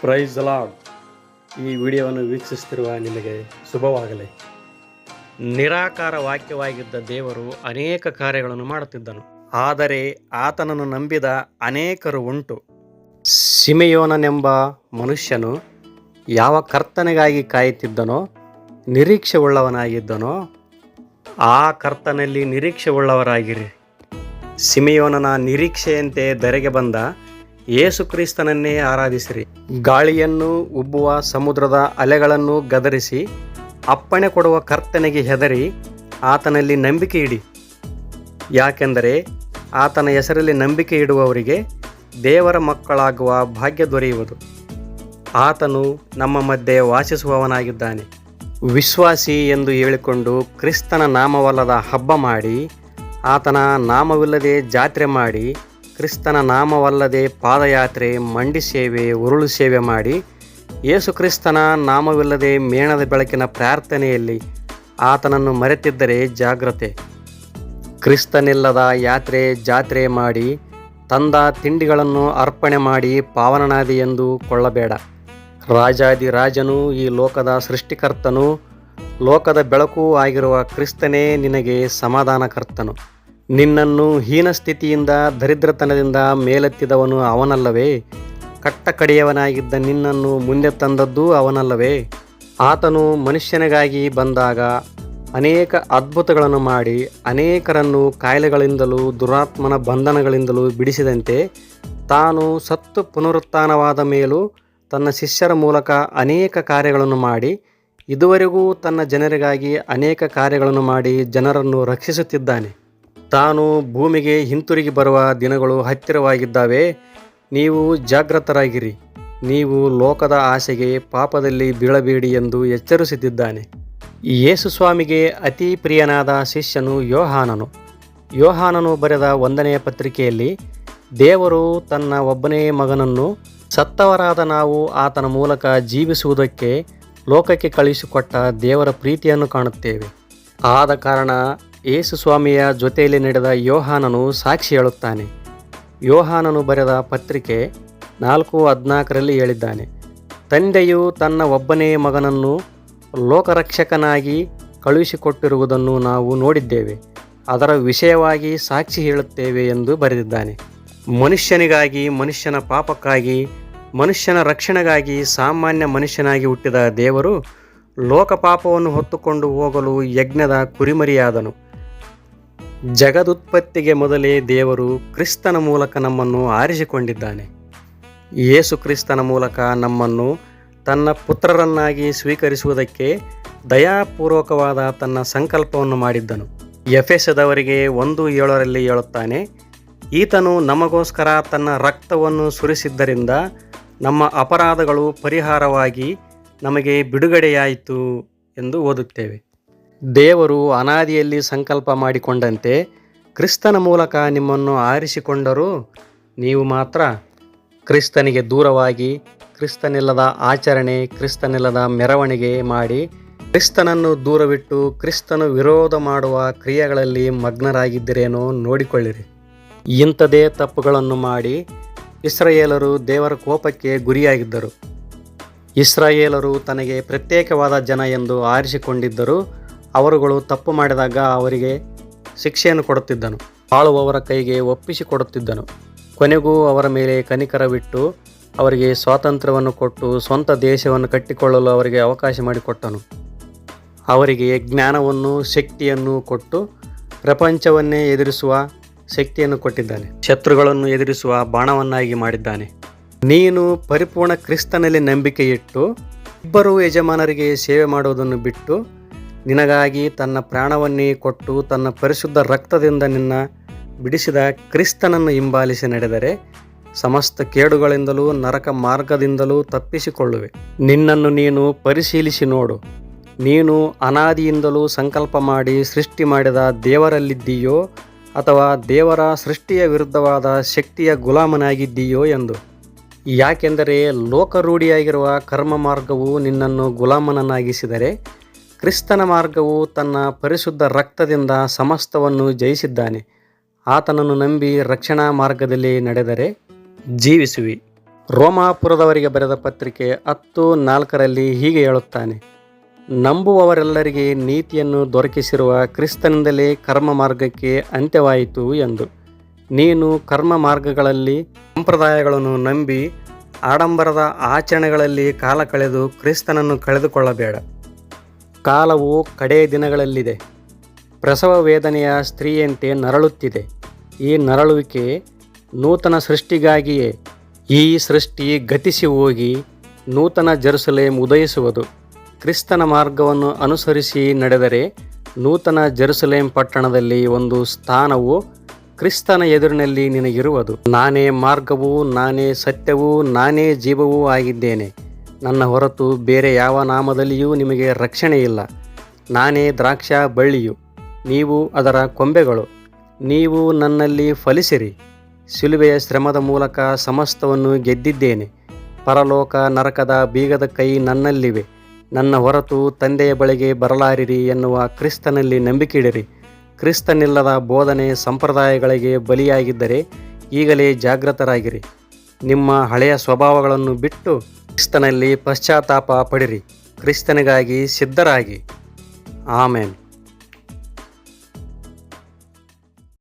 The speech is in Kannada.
ಪ್ರೈಸ್ ಲಾರ್ಡ್ ಈ ವಿಡಿಯೋವನ್ನು ವೀಕ್ಷಿಸುತ್ತಿರುವ ನಿಮಗೆ ಶುಭವಾಗಲಿ. ನಿರಾಕಾರ ವಾಕ್ಯವಾಗಿದ್ದ ದೇವರು ಅನೇಕ ಕಾರ್ಯಗಳನ್ನು ಮಾಡುತ್ತಿದ್ದನು. ಆದರೆ ಆತನನ್ನು ನಂಬಿದ ಅನೇಕರು ಉಂಟು. ಸಿಮೆಯೋನನೆಂಬ ಮನುಷ್ಯನು ಯಾವ ಕರ್ತನೆಗಾಗಿ ಕಾಯುತ್ತಿದ್ದನೋ ನಿರೀಕ್ಷೆ ಉಳ್ಳವನಾಗಿದ್ದನೋ ಆ ಕರ್ತನಲ್ಲಿ ನಿರೀಕ್ಷೆ ಉಳ್ಳವರಾಗಿರಿ ಸಿಮೆಯೋನನ ನಿರೀಕ್ಷೆಯಂತೆ ಧರೆಗೆ ಬಂದ ಯೇಸು ಕ್ರಿಸ್ತನನ್ನೇ ಆರಾಧಿಸಿರಿ. ಗಾಳಿಯನ್ನು ಉಬ್ಬುವ ಸಮುದ್ರದ ಅಲೆಗಳನ್ನು ಗದರಿಸಿ, ಅಪ್ಪಣೆ ಕೊಡುವ ಕರ್ತನೆಗೆ ಹೆದರಿ, ಆತನಲ್ಲಿ ನಂಬಿಕೆ ಇಡಿ. ಯಾಕೆಂದರೆ ಆತನ ಹೆಸರಲ್ಲಿ ನಂಬಿಕೆ ಇಡುವವರಿಗೆ ದೇವರ ಮಕ್ಕಳಾಗುವ ಭಾಗ್ಯ ದೊರೆಯುವುದು. ಆತನು ನಮ್ಮ ಮಧ್ಯೆ ವಾಸಿಸುವವನಾಗಿದ್ದಾನೆ. ವಿಶ್ವಾಸಿ ಎಂದು ಹೇಳಿಕೊಂಡು ಕ್ರಿಸ್ತನ ನಾಮವಲ್ಲದ ಹಬ್ಬ ಮಾಡಿ, ಆತನ ನಾಮವಿಲ್ಲದೆ ಜಾತ್ರೆ ಮಾಡಿ ಕ್ರಿಸ್ತನ ನಾಮವಲ್ಲದೆ ಪಾದಯಾತ್ರೆ, ಮಂಡಿ ಸೇವೆ, ಉರುಳು ಸೇವೆ ಮಾಡಿ ಯೇಸು ಕ್ರಿಸ್ತನ ನಾಮವಿಲ್ಲದೆ ಮೇಣದ ಬೆಳಕಿನ ಪ್ರಾರ್ಥನೆಯಲ್ಲಿ ಆತನನ್ನು ಮರೆತಿದ್ದರೆ ಜಾಗ್ರತೆ. ಕ್ರಿಸ್ತನಿಲ್ಲದ ಯಾತ್ರೆ ಜಾತ್ರೆ ಮಾಡಿ ತಂದ ತಿಂಡಿಗಳನ್ನು ಅರ್ಪಣೆ ಮಾಡಿ ಪಾವನನಾದಿ ಎಂದು ಕೊಳ್ಳಬೇಡ. ರಾಜಾದಿ ರಾಜನು ಈ ಲೋಕದ ಸೃಷ್ಟಿಕರ್ತನು, ಲೋಕದ ಬೆಳಕು ಆಗಿರುವ ಕ್ರಿಸ್ತನೇ ನಿನಗೆ ಸಮಾಧಾನಕರ್ತನು. ನಿನ್ನನ್ನು ಹೀನ ಸ್ಥಿತಿಯಿಂದ ದರಿದ್ರತನದಿಂದ ಮೇಲೆತ್ತಿದವನು ಅವನಲ್ಲವೇ? ಕಟ್ಟ ಕಡೆಯವನಾಗಿದ್ದ ನಿನ್ನನ್ನು ಮುಂದೆ ತಂದದ್ದು ಅವನಲ್ಲವೇ? ಆತನು ಮನುಷ್ಯನಿಗಾಗಿ ಬಂದಾಗ ಅನೇಕ ಅದ್ಭುತಗಳನ್ನು ಮಾಡಿ ಅನೇಕರನ್ನು ಕಾಯಿಲೆಗಳಿಂದಲೂ, ದುರಾತ್ಮನ ಬಂಧನಗಳಿಂದಲೂ ಬಿಡಿಸಿದಂತೆ ತಾನು ಸತ್ತು ಪುನರುತ್ಥಾನವಾದ ಮೇಲೂ ತನ್ನ ಶಿಷ್ಯರ ಮೂಲಕ ಅನೇಕ ಕಾರ್ಯಗಳನ್ನು ಮಾಡಿ, ಇದುವರೆಗೂ ತನ್ನ ಜನರಿಗಾಗಿ ಅನೇಕ ಕಾರ್ಯಗಳನ್ನು ಮಾಡಿ ಜನರನ್ನು ರಕ್ಷಿಸುತ್ತಿದ್ದಾನೆ. ತಾನು ಭೂಮಿಗೆ ಹಿಂತಿರುಗಿ ಬರುವ ದಿನಗಳು ಹತ್ತಿರವಾಗಿದ್ದಾವೆ. ನೀವು ಜಾಗೃತರಾಗಿರಿ ನೀವು ಲೋಕದ ಆಸೆಗೆ ಪಾಪದಲ್ಲಿ ಬೀಳಬೇಡಿ ಎಂದು ಎಚ್ಚರಿಸುತ್ತಿದ್ದಾನೆ ಯೇಸು ಸ್ವಾಮಿಗೆ ಅತಿ ಪ್ರಿಯನಾದ ಶಿಷ್ಯನು ಯೋಹಾನನು. ಯೋಹಾನನು ಬರೆದ ಒಂದನೆಯ ಪತ್ರಿಕೆಯಲ್ಲಿ, ದೇವರು ತನ್ನ ಒಬ್ಬನೇ ಮಗನನ್ನು ಸತ್ತವರಾದ ನಾವು ಆತನ ಮೂಲಕ ಜೀವಿಸುವುದಕ್ಕೆ ಲೋಕಕ್ಕೆ ಕಳುಹಿಸಿಕೊಟ್ಟ ದೇವರ ಪ್ರೀತಿಯನ್ನು ಕಾಣುತ್ತೇವೆ. ಆದ ಕಾರಣ ಯೇಸು ಸ್ವಾಮಿಯ ಜೊತೆಯಲ್ಲಿ ನಡೆದ ಯೋಹಾನನು ಸಾಕ್ಷಿ ಹೇಳುತ್ತಾನೆ. ಯೋಹಾನನು ಬರೆದ ಪತ್ರಿಕೆ ನಾಲ್ಕು ಹದಿನಾಲ್ಕರಲ್ಲಿ ಹೇಳಿದ್ದಾನೆ, ತಂದೆಯು ತನ್ನ ಒಬ್ಬನೇ ಮಗನನ್ನು ಲೋಕರಕ್ಷಕನಾಗಿ ಕಳುಹಿಸಿಕೊಟ್ಟಿರುವುದನ್ನು ನಾವು ನೋಡಿದ್ದೇವೆ. ಅದರ ವಿಷಯವಾಗಿ ಸಾಕ್ಷಿ ಹೇಳುತ್ತೇವೆ ಎಂದು ಬರೆದಿದ್ದಾನೆ. ಮನುಷ್ಯನಿಗಾಗಿ, ಮನುಷ್ಯನ ಪಾಪಕ್ಕಾಗಿ, ಮನುಷ್ಯನ ರಕ್ಷಣೆಗಾಗಿ ಸಾಮಾನ್ಯ ಮನುಷ್ಯನಾಗಿ ಹುಟ್ಟಿದ ದೇವರು ಲೋಕಪಾಪವನ್ನು ಹೊತ್ತುಕೊಂಡು ಹೋಗಲು ಯಜ್ಞದ ಕುರಿಮರಿಯಾದನು. ಜಗದುತ್ಪತ್ತಿಗೆ ಮೊದಲೇ ದೇವರು ಕ್ರಿಸ್ತನ ಮೂಲಕ ನಮ್ಮನ್ನು ಆರಿಸಿಕೊಂಡಿದ್ದಾನೆ. ಯೇಸು ಕ್ರಿಸ್ತನ ಮೂಲಕ ನಮ್ಮನ್ನು ತನ್ನ ಪುತ್ರರನ್ನಾಗಿ ಸ್ವೀಕರಿಸುವುದಕ್ಕೆ ದಯಾಪೂರ್ವಕವಾದ ತನ್ನ ಸಂಕಲ್ಪವನ್ನು ಮಾಡಿದ್ದನು. ಎಫೆಸದವರಿಗೆ ಒಂದು ಏಳರಲ್ಲಿ ಹೇಳುತ್ತಾನೆ, ಈತನು ನಮಗೋಸ್ಕರ ತನ್ನ ರಕ್ತವನ್ನು ಸುರಿಸಿದ್ದರಿಂದ ನಮ್ಮ ಅಪರಾಧಗಳು ಪರಿಹಾರವಾಗಿ ನಮಗೆ ಬಿಡುಗಡೆಯಾಯಿತು ಎಂದು ಓದುತ್ತೇವೆ. ದೇವರು ಅನಾದಿಯಲ್ಲಿ ಸಂಕಲ್ಪ ಮಾಡಿಕೊಂಡಂತೆ ಕ್ರಿಸ್ತನ ಮೂಲಕ ನಿಮ್ಮನ್ನು ಆರಿಸಿಕೊಂಡರೂ ನೀವು ಮಾತ್ರ ಕ್ರಿಸ್ತನಿಗೆ ದೂರವಾಗಿ, ಕ್ರಿಸ್ತನಿಲ್ಲದ ಆಚರಣೆ, ಕ್ರಿಸ್ತನಿಲ್ಲದ ಮೆರವಣಿಗೆ ಮಾಡಿ, ಕ್ರಿಸ್ತನನ್ನು ದೂರವಿಟ್ಟು ಕ್ರಿಸ್ತನು ವಿರೋಧ ಮಾಡುವ ಕ್ರಿಯೆಗಳಲ್ಲಿ ಮಗ್ನರಾಗಿದ್ದರೇನೋ ನೋಡಿಕೊಳ್ಳಿರಿ. ಇಂಥದೇ ತಪ್ಪುಗಳನ್ನು ಮಾಡಿ ಇಸ್ರಾಯೇಲರು ದೇವರ ಕೋಪಕ್ಕೆ ಗುರಿಯಾಗಿದ್ದರು. ಇಸ್ರಾಯೇಲರು ತನಗೆ ಪ್ರತ್ಯೇಕವಾದ ಜನ ಎಂದು ಆರಿಸಿಕೊಂಡಿದ್ದರು ಅವರುಗಳು ತಪ್ಪು ಮಾಡಿದಾಗ ಅವರಿಗೆ ಶಿಕ್ಷೆಯನ್ನು ಕೊಡುತ್ತಿದ್ದನು. ಆಳುವವರ ಕೈಗೆ ಒಪ್ಪಿಸಿಕೊಡುತ್ತಿದ್ದನು ಕೊನೆಗೂ ಅವರ ಮೇಲೆ ಕನಿಕರವಿಟ್ಟು ಅವರಿಗೆ ಸ್ವಾತಂತ್ರ್ಯವನ್ನು ಕೊಟ್ಟು ಸ್ವಂತ ದೇಶವನ್ನು ಕಟ್ಟಿಕೊಳ್ಳಲು ಅವರಿಗೆ ಅವಕಾಶ ಮಾಡಿಕೊಟ್ಟನು. ಅವರಿಗೆ ಜ್ಞಾನವನ್ನು ಶಕ್ತಿಯನ್ನು ಕೊಟ್ಟು ಪ್ರಪಂಚವನ್ನೇ ಎದುರಿಸುವ ಶಕ್ತಿಯನ್ನು ಕೊಟ್ಟಿದ್ದಾನೆ. ಶತ್ರುಗಳನ್ನು ಎದುರಿಸುವ ಬಾಣವನ್ನಾಗಿ ಮಾಡಿದ್ದಾನೆ. ನೀನು ಪರಿಪೂರ್ಣ ಕ್ರಿಸ್ತನಲ್ಲಿ ನಂಬಿಕೆ ಇಟ್ಟು ಇಬ್ಬರು ಯಜಮಾನರಿಗೆ ಸೇವೆ ಮಾಡುವುದನ್ನು ಬಿಟ್ಟು ನಿನಗಾಗಿ ತನ್ನ ಪ್ರಾಣವನ್ನೇ ಕೊಟ್ಟು ತನ್ನ ಪರಿಶುದ್ಧ ರಕ್ತದಿಂದ ನಿನ್ನ ಬಿಡಿಸಿದ ಕ್ರಿಸ್ತನನ್ನು ಹಿಂಬಾಲಿಸಿ ನಡೆದರೆ ಸಮಸ್ತ ಕೇಡುಗಳಿಂದಲೂ ನರಕ ಮಾರ್ಗದಿಂದಲೂ ತಪ್ಪಿಸಿಕೊಳ್ಳುವೆ. ನಿನ್ನನ್ನು ನೀನು ಪರಿಶೀಲಿಸಿ ನೋಡು. ನೀನು ಅನಾದಿಯಿಂದಲೂ ಸಂಕಲ್ಪ ಮಾಡಿ ಸೃಷ್ಟಿ ಮಾಡಿದ ದೇವರಲ್ಲಿದ್ದೀಯೋ ಅಥವಾ ದೇವರ ಸೃಷ್ಟಿಯ ವಿರುದ್ಧವಾದ ಶಕ್ತಿಯ ಗುಲಾಮನಾಗಿದ್ದೀಯೋ ಎಂದು. ಯಾಕೆಂದರೆ ಲೋಕರೂಢಿಯಾಗಿರುವ ಕರ್ಮ ಮಾರ್ಗವು ನಿನ್ನನ್ನು ಗುಲಾಮನನ್ನಾಗಿಸಿದರೆ ಕ್ರಿಸ್ತನ ಮಾರ್ಗವು ತನ್ನ ಪರಿಶುದ್ಧ ರಕ್ತದಿಂದ ಸಮಸ್ತವನ್ನು ಜಯಿಸಿದ್ದಾನೆ. ಆತನನ್ನು ನಂಬಿ ರಕ್ಷಣಾ ಮಾರ್ಗದಲ್ಲಿ ನಡೆದರೆ ಜೀವಿಸುವಿ. ರೋಮಾಪುರದವರಿಗೆ ಬರೆದ ಪತ್ರಿಕೆ ಹತ್ತು ನಾಲ್ಕರಲ್ಲಿ ಹೀಗೆ ಹೇಳುತ್ತಾನೆ. ನಂಬುವವರೆಲ್ಲರಿಗೆ ನೀತಿಯನ್ನು ದೊರಕಿಸಿರುವ ಕ್ರಿಸ್ತನಿಂದಲೇ ಕರ್ಮ ಮಾರ್ಗಕ್ಕೆ ಅಂತ್ಯವಾಯಿತು ಎಂದು. ನೀನು ಕರ್ಮ ಮಾರ್ಗಗಳಲ್ಲಿ ಸಂಪ್ರದಾಯಗಳನ್ನು ನಂಬಿ ಆಡಂಬರದ ಆಚರಣೆಗಳಲ್ಲಿ ಕಾಲ ಕಳೆದು ಕ್ರಿಸ್ತನನ್ನು ಕಳೆದುಕೊಳ್ಳಬೇಡ. ಕಾಲವು ಕಡೆಯ ದಿನಗಳಲ್ಲಿದೆ. ಪ್ರಸವ ವೇದನೆಯ ಸ್ತ್ರೀಯಂತೆ ನರಳುತ್ತಿದೆ. ಈ ನರಳುವಿಕೆ ನೂತನ ಸೃಷ್ಟಿಗಾಗಿಯೇ ಈ ಸೃಷ್ಟಿ ಗತಿಸಿ ಹೋಗಿ ನೂತನ ಜೆರುಸಲೇಮ್ ಉದಯಿಸುವುದು. ಕ್ರಿಸ್ತನ ಮಾರ್ಗವನ್ನು ಅನುಸರಿಸಿ ನಡೆದರೆ ನೂತನ ಜೆರುಸಲೇಮ್ ಪಟ್ಟಣದಲ್ಲಿ ಒಂದು ಸ್ಥಾನವು ಕ್ರಿಸ್ತನ ಎದುರಿನಲ್ಲಿ ನಿನಗಿರುವುದು. ನಾನೇ ಮಾರ್ಗವೂ, ನಾನೇ ಸತ್ಯವೂ, ನಾನೇ ಜೀವವೂ ಆಗಿದ್ದೇನೆ. ನನ್ನ ಹೊರತು ಬೇರೆ ಯಾವ ನಾಮದಲ್ಲಿಯೂ ನಿಮಗೆ ರಕ್ಷಣೆ ಇಲ್ಲ ನಾನೇ ದ್ರಾಕ್ಷ ಬಳ್ಳಿಯು, ನೀವು ಅದರ ಕೊಂಬೆಗಳು, ನೀವು ನನ್ನಲ್ಲಿ ಫಲಿಸಿರಿ. ಶಿಲುಬೆಯ ಶ್ರಮದ ಮೂಲಕ ಸಮಸ್ತವನ್ನು ಗೆದ್ದಿದ್ದೇನೆ. ಪರಲೋಕ ನರಕದ ಬೀಗದ ಕೈ ನನ್ನಲ್ಲಿವೆ. ನನ್ನ ಹೊರತು ತಂದೆಯ ಬಳಿಗೆ ಬರಲಾರಿರಿ ಎನ್ನುವ ಕ್ರಿಸ್ತನಲ್ಲಿ ನಂಬಿಕೆಯಿಡಿರಿ. ಕ್ರಿಸ್ತನಿಲ್ಲದ ಬೋಧನೆ ಸಂಪ್ರದಾಯಗಳಿಗೆ ಬಲಿಯಾಗಿದ್ದರೆ ಈಗಲೇ ಜಾಗೃತರಾಗಿರಿ ನಿಮ್ಮ ಹಳೆಯ ಸ್ವಭಾವಗಳನ್ನು ಬಿಟ್ಟು ಕ್ರಿಸ್ತನಲ್ಲಿ ಪಶ್ಚಾತ್ತಾಪ ಪಡಿರಿ. ಕ್ರಿಸ್ತನಿಗಾಗಿ ಸಿದ್ಧರಾಗಿ. ಆಮೇನ್.